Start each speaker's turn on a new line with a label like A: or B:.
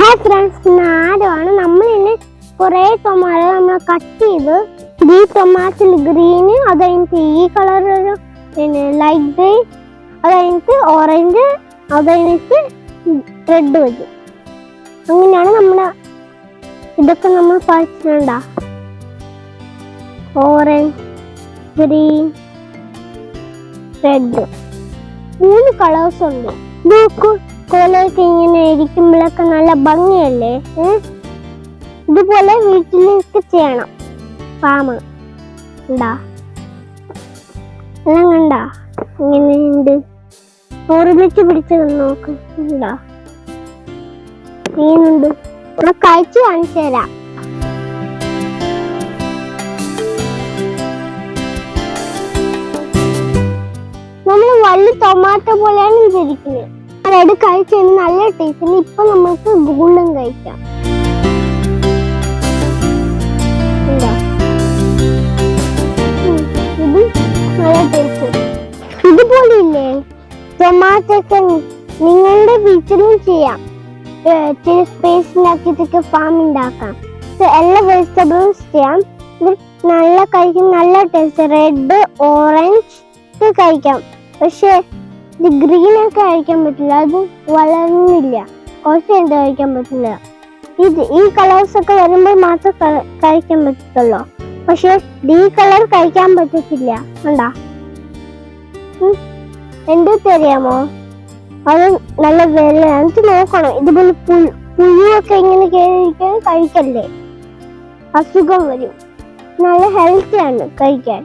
A: Hi friends നാരമാണ് നമ്മൾ ഇന്ന് കുറേ ടൊമാറ്റോ നമ്മൾ കട്ട് ചെയ്ത് ഈ ടൊമാറ്റോയിൽ ഗ്രീന് അത് കഴിഞ്ഞിട്ട് ഈ കളർ ഒരു പിന്നെ ലൈറ്റ് ഗ്രീൻ അത് കഴിഞ്ഞിട്ട് ഓറഞ്ച് അത് കഴിഞ്ഞിട്ട് റെഡ് വരും. അങ്ങനെയാണ് നമ്മുടെ ഇതൊക്കെ നമ്മൾ പഠിച്ചിട്ടുണ്ട? ഓറഞ്ച് ഗ്രീൻ റെഡ് മൂന്ന് കളേഴ്സ് ഉണ്ട്. നോക്കൂ. കോലൊക്കെ ഇങ്ങനെ ഇരിക്കുമ്പോഴൊക്കെ നല്ല ഭംഗിയല്ലേ? ഇതുപോലെ വീട്ടിലേക്ക് ചെയ്യണം. ഫാമ്. ഉണ്ടാ എല്ലാം കണ്ട? ഇങ്ങനെയുണ്ട് ഒരുമിച്ച് പിടിച്ച് നോക്ക്. ഉണ്ടാ ഇങ്ങനുണ്ട്. ഇവിടെ കഴിച്ച് കാണിച്ചു തരാം. നമ്മൾ വലിയ ടൊമാറ്റോ പോലെയാണ് ഇതിരിക്കുന്നത് അതായത് കഴിച്ചതിന് നല്ല ടേസ്റ്റ് ഇപ്പൊ നമുക്ക് ഗുള്ളും കഴിക്കാം. ഇത് നല്ല ടേസ്റ്റ് ഇതുപോലെ ഇല്ലേ ടൊമാറ്റോ ഒക്കെ നിങ്ങളുടെ വീട്ടിലും ചെയ്യാം. ചില സ്പേസ് ഉണ്ടാക്കിയിട്ടൊക്കെ ഫാം ഉണ്ടാക്കാം എല്ലാ വെജിറ്റബിൾസ് ചെയ്യാം. ഇത് നല്ല കഴിക്കും നല്ല ടേസ്റ്റ് റെഡ് ഓറഞ്ച് കഴിക്കാം. പക്ഷെ ഇത് ഗ്രീൻ ഒക്കെ കഴിക്കാൻ പറ്റില്ല. അത് വളർന്നില്ല. കുറച്ച് എന്ത് കഴിക്കാൻ പറ്റില്ല ഇത് ഈ കളേഴ്സ് ഒക്കെ വരുമ്പോൾ മാത്രം കഴിക്കാൻ പറ്റത്തുള്ളൂ. പക്ഷെ ഈ കളർ കഴിക്കാൻ പറ്റത്തില്ല. കണ്ടാ? എന്തോ അറിയാമോ അത് നല്ല വില എനിക്ക് നോക്കണം. ഇതുപോലെ പുഴു പുഴുവൊക്കെ ഇങ്ങനെ കയറിയിരിക്കാൻ കഴിക്കല്ലേ? അസുഖം വരും. നല്ല ഹെൽത്തി ആണ് കഴിക്കാൻ.